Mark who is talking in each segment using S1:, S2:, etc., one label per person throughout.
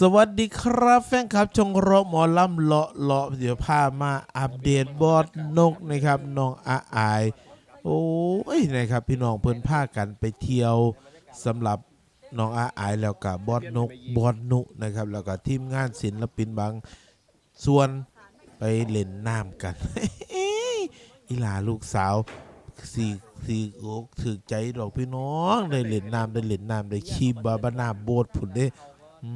S1: สวัสดีครับแฟนคลับชงรอหมอลำเลาะเลาะเดี๋ยวพามาอัปเดตบอดนกนะครับน้องอาอาย โอ้ยนะครับพี่น้องเพิ่นพากันไปเที่ยวสำหรับน้องอาอายแล้วกับบอดนกบอดนุนะครับ แล้วก็ทีมงานศิลปินบางส่วนไปเล่นน้ำกันอีหลาลูกสาวสี่สี่โอกถึกใจดอกพี่น้องได้เล่นน้ำได้เล่นน้ำได้ขี่บาบานาโบดผุนได้ อื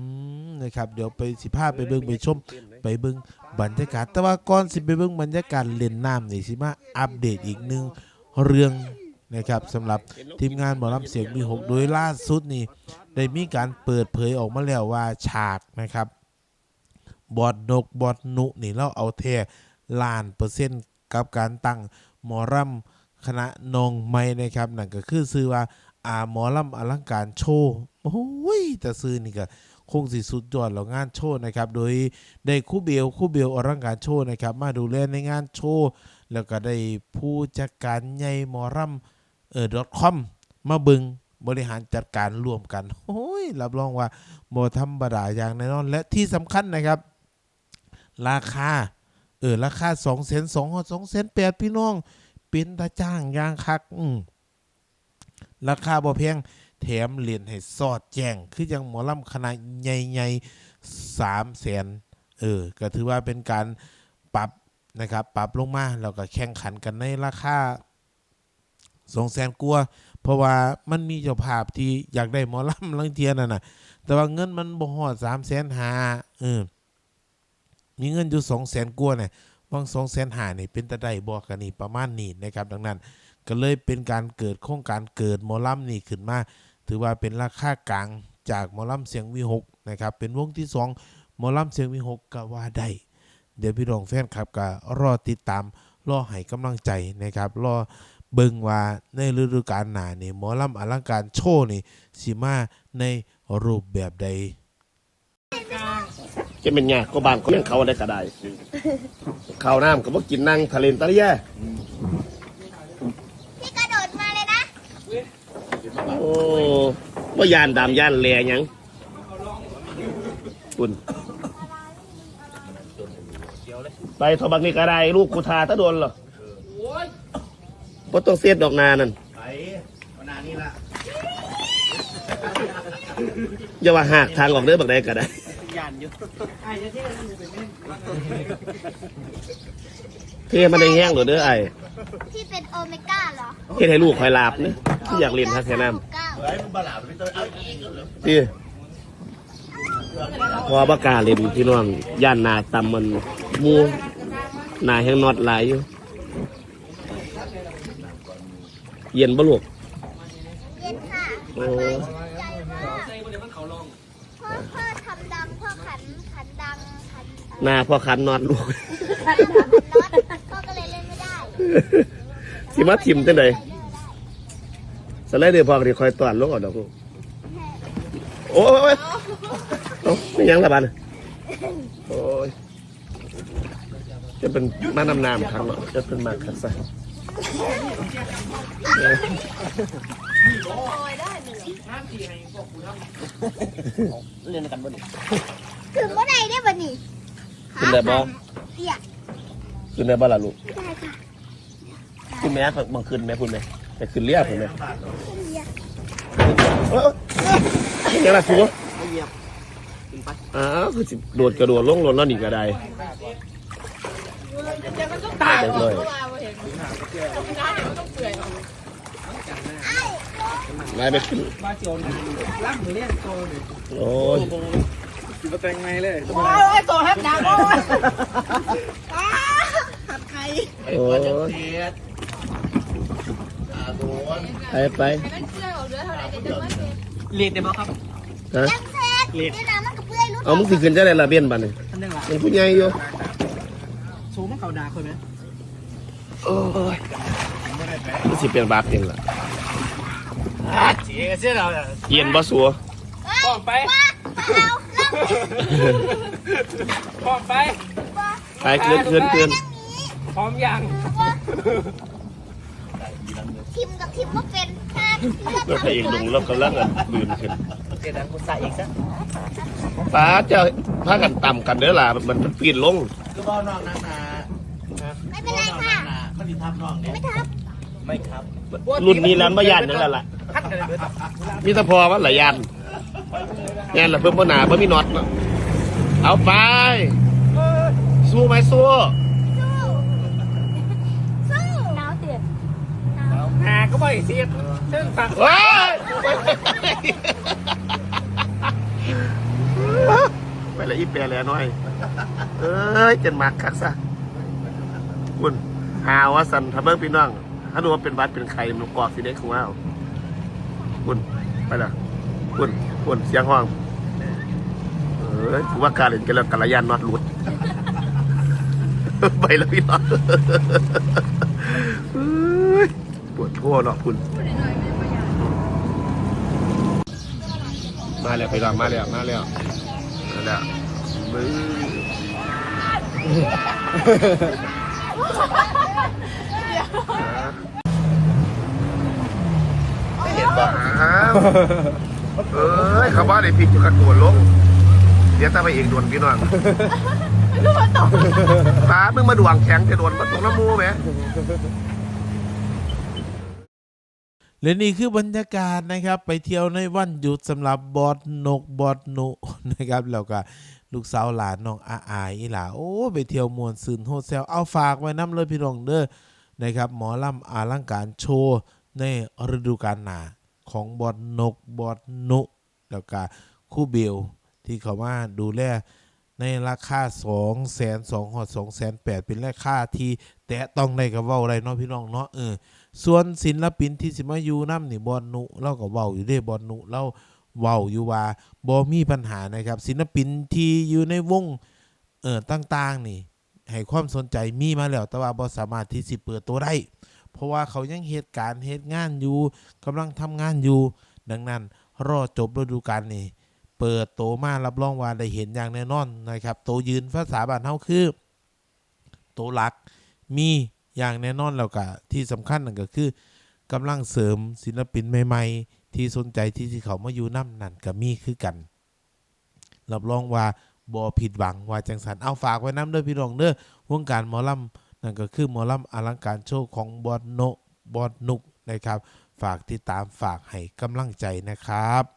S1: มนะครับเดี๋ยวไปสิพาไปเบิ่งไปชมไปเบิ่งบรรยากาศ แต่ว่าก่อนสิไปเบิ่งบรรยากาศเล่นน้ำนี่สิมาอัปเดตอีกหนึ่งเรื่องนะครับสำหรับทีมงานหมอลำเสียงมีหกโดยล่าสุดนี่ได้มีการเปิดเผยออกมาแล้วว่าฉากนะครับ บอดนกบอดนุนี่เราเอาแท้ล้านเปอร์เซ็นต์กับการตั้งหมอรำคณะนองไม้นะครับนั่นก็คือซื้อว่าอาหมอลำอลังการโชว์โอ้ยแต่ซื้อนี่ก็ คงสิสุดยอดแล้วงานโชว์นะครับ โดยได้คู่เบลคู่เบลอลังการโชว์นะครับ มาดูแลในงานโชว์แล้วก็ได้ผู้จัดการใหญ่มอรำเออ .com มาบึงบริหารจัดการร่วมกันโอ้ยรับรองว่าบ่ธรรมดาอย่างแน่นอน และที่สำคัญนะครับ ราคา เออ ราคา2 2 0 0 0 2 2 8 0พี่น้อง เป็นตาจ้างอย่างคัก อืมราคาบ่แพง แถมเหรียญให้สอดแจ้ง คือยังหมอลำคณะใหญ่ๆสามแสนเออ ก็ถือว่าเป็นการปรับนะครับ ปรับลงมาแล้วก็แข่งขันกันในราคาสองแสนกว่าเพราะว่ามันมีเจ้าภาพที่อยากได้หมอลำลังเทียน่ะนะแต่ว่าเงินมันบ่ฮอดสามแสนหาเออมีเงินอยู่สองแสนกว่าเนี่ยบางสองแสนหานี่เป็นตะได้บอกกันนี่ประมาณนี้นะครับ ดังนั้น ก็เลยเป็นการเกิดโครงการเกิดหมอลำนี่ขึ้นมา ถือว่าเป็นราคากลางจากหมอลำเสียงวีหกนะครับ เป็นวงที่สองหมอลำเสียงวีหกก็ว่าได้ เดี๋ยวพี่รองแฟนครับก็รอติดตามรอให้กำลังใจนะครับรอเบิ่งว่าในฤดูกาลหน้านี่หมอลำอลังการโชว์นี่สิมาในรูปแบบใด
S2: จะเป็นไงก็บางก็ยังเขาได้ก็ได้ข้าวน้ำก็บ่กินนั่งทะเลนตะเลีย
S3: พี่กระโดดมาเลยนะ
S2: โอ้ว่ายานดำยานแลหยังคุณไปทบักนี่ก็ได้ลูกกูทาตะโดนเหรอบ่ต้องเสียดดอกนานั่น
S4: ไปวันนานี่ละ
S2: อย่าว่าหากทางออกเด้อบักใดก็ได้
S4: ยานอยู่
S2: เท่มันได้แห้งเหรอเด้อไอ้
S3: ที่เป็นโอเมก้าเหรอ
S2: เฮ็ดให้ลูกคอยลาบเนอะที่อยากเรียนทัศน้ำ
S3: เก้า
S4: เฮ้ยมันบาลาไปตัวเอาอีกเหรอ
S2: พี่พอประกล้าศเล่นพี่น้องย่านนาตำมันหมูหนาแห้งนอดหลายอยู่ เย็นบ่ลูก
S3: เย็นค่ะ
S2: โอ้
S3: ใจมากพ่อพ่อทำดังพ่อขันขันดังขัน
S2: หนาพอคันนอดลูก
S3: ขันดั
S2: สิมาทิมจังไดสไลเดอร์พอก็สิคอยตอนลงเอาดอกลูกโอ้ยโอ้ยไม่ยังละบัดน่ะโอ้ยจะเป็นมานำนามครั้งเนาะจะเป็นมากคักซะ
S4: เล่นกันบ่ดิ
S3: ถึงเมื่อไหร่ได้บ่นี่
S2: ขึ้นได้บ่
S3: เตี้ย
S2: ขึ้นได้บ่ล่ะลูก
S3: ได้ค่ะ
S2: ขึ้นไหมบางขึ้นไหมคุณไหมแต่ขึ้นเรียบผมไหม
S3: เตี้ย
S2: ยังไงสู
S4: ไม่เหยียบขึ้นไป
S2: อ้าวคือสิโดดกระโดดลงรถแล้วนี่ก็ได้ตายเลยนายไปขึ้น
S4: มาเจียวล่างมือเลี้ยงโตเลย
S2: โอ้ย
S4: สิมาแต่งไงเลย
S5: โอ้ยโตแฮปดังโอ้ยอ้าผัดไข่
S2: โอ้ย
S4: เทียดอ่าโดน
S2: ไปไป
S4: เรียนได้บ่ครับ
S2: ฮะ
S3: ยังเสร็จนี่น้ำมันกระเพื่อยรู้
S2: เอามึงสิขึ้นจะได้ละเบี้ยนบัดนี่
S4: ท่านนึงล่ะ
S2: มันผู้ใหญ่อยู่
S4: สูงมันเขาด่าคนไหม
S2: โอ้ยมันสิเป็นบาปเองล่ะ
S4: เจี๋ยเสียเรา
S2: เย็นบ่สัว
S4: ป้องไป
S3: ว่าเอาล่าง
S4: ป้องไป
S2: ไปขึ้นขึ้นขึ้น
S4: พร้อมยัง
S3: ทิมกับทิมว่าเป็นถ้าเลือก
S2: รถพระเอกลงรถกำลังอะบืนขึ้น
S4: เดี๋ยวนะกูใส่อีกซะ
S2: ป้าจะพากันต่ำกันเด้อล่ะมันมันปีนลง
S4: คือบ่น้องนักหนา
S3: ไม่เป็นไรค่ะ
S4: มันดีทับน้องเนี่ย
S3: ไม่ทับ
S4: ไม่ครับ
S2: รุ่นนี้แล้วมายันนั่นแหละล่ะ
S4: พัดกันเลยเบิด
S2: มีแตะพอว่าหลายยันยันละเพิ่มบ่หนาเพิ่มมีน็อตเนาะเอาไป สู้ไหมสู้
S3: สู้สู้หนาวเตือนหนาว
S4: ค่อยเสียเส้นฝัก
S2: เฮ้ยไปละอีเปียแล้วน้อย เอ้ยเจนมากคักซะคุณหาว่าสันทำเบิ่งพี่น้องถ้าดูว่าเป็นบัตรเป็นไข่มันกอกสีเด็กของเราคุณไปละคุณคุณเสียงห้องเออถือว่าการเล่นกันแล้วกัลยานน็อตหลุดไปแล้วพี่น้อง ปวดทั่วเนาะคุณ มาแล้วไปลองมาแล้วมาแล้วมาแล้วมือเห็นบ่อ้าเอ้ยเขาบ้าในพริกอยู่กันตัวลงเดี๋ยวถ้าไปเองโดนพี่น้องลูกมาตามึงมาดวงแข็งจะโดนมาตกน้ำมูไหม
S1: และนี่คือบรรยากาศนะครับ ไปเที่ยวในวันหยุดสำหรับบอดนกบอดหนุนะครับแล้วก็ลูกสาวหลานน้องอาอายอีหล่าโอ้ไปเที่ยวมวนซืนโฮเซลเอาฝากไว้น้ำเลยพี่น้องเด้อนะครับ หมอลำอาลังการโชว์ในฤดูกาลหนาของบอดนกบอดหนุแล้วก็คู่เบลที่เขามาดูแลในราคา2 2 0 0 0 2 2 8 0 0เป็นราคาที่ แตะต้องได้กับเว้าอะไรเนาะพี่น้องเนาะเออส่วนศิลปินที่สิมาอยู่น้ำนี่บอลนุเราก็เว้าอยู่เด้บอลนุเราเว้าอยู่ว่าบ่มีปัญหานะครับ ศิลปินที่อยู่ในวงเออต่างๆนี่ให้ความสนใจมีมาแล้ว แต่ว่าบ่สามารถที่สิเปิดตัวได้ เพราะว่าเขายังเหตุการณ์เหตุงานอยู่กำลังทำงานอยู่ ดังนั้นรอจบฤดูกาลนี่เปิดโตมารับรองว่าได้เห็นอย่างแน่นอนนะครับ โตยืนภาษาบ้านเฮาคือ โตหลัก มีอย่างแน่นอนแล้วก็ที่สำคัญนั่นก็คือกำลังเสริมศิลปินใหม่ ๆ ที่สนใจที่ที่เขามาอยู่น้ำนั่นก็มีคือกันรับรองว่าบ่ผิดหวังว่าจังสันเอาฝากไว้น้ำเด้อพี่น้องเด้อวงการหมอลำนั่นก็คือหมอลำอลังการโชว์ของบอดโนบอดนุกนะครับ ฝากติดตามฝากให้กำลังใจนะครับ